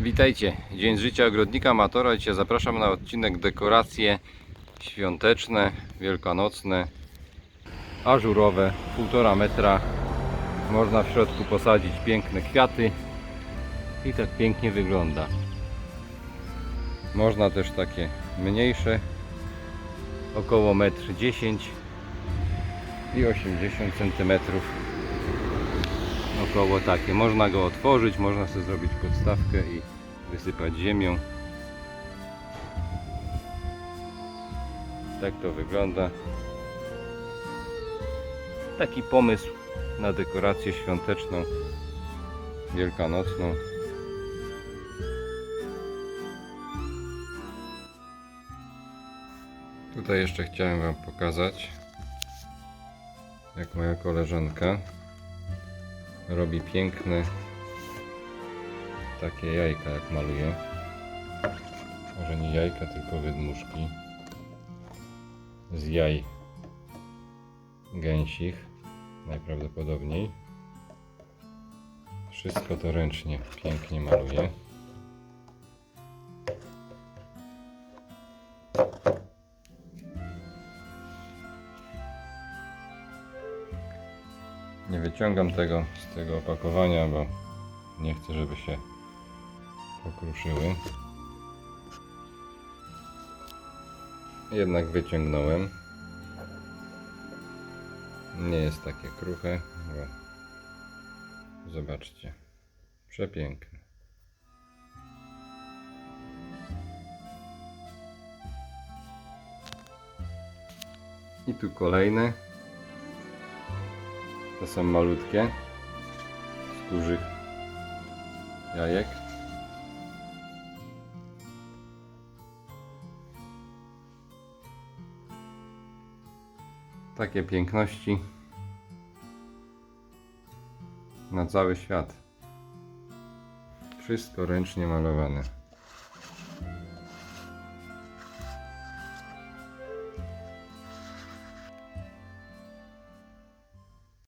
Witajcie, Dzień Życia Ogrodnika Amatora. Dzisiaj zapraszam na odcinek dekoracje świąteczne, wielkanocne, ażurowe, 1,5 metra. Można w środku posadzić piękne kwiaty i tak pięknie wygląda. Można też takie mniejsze, około 1,10 m i 80 cm około takie. Można go otworzyć, można sobie zrobić podstawkę i wysypać ziemią. Tak to wygląda. Taki pomysł na dekorację świąteczną, wielkanocną. Tutaj jeszcze chciałem Wam pokazać, jak moja koleżanka robi piękne takie jajka jak maluje. Może nie jajka tylko wydmuszki z jaj gęsich najprawdopodobniej. Wszystko to ręcznie pięknie maluje Nie wyciągam tego z tego opakowania, bo nie chcę, żeby się pokruszyły. Jednak wyciągnąłem. Nie jest takie kruche, bo zobaczcie. Przepiękne. I tu kolejne. To są malutkie z dużych jajek. Takie piękności na cały świat. Wszystko ręcznie malowane.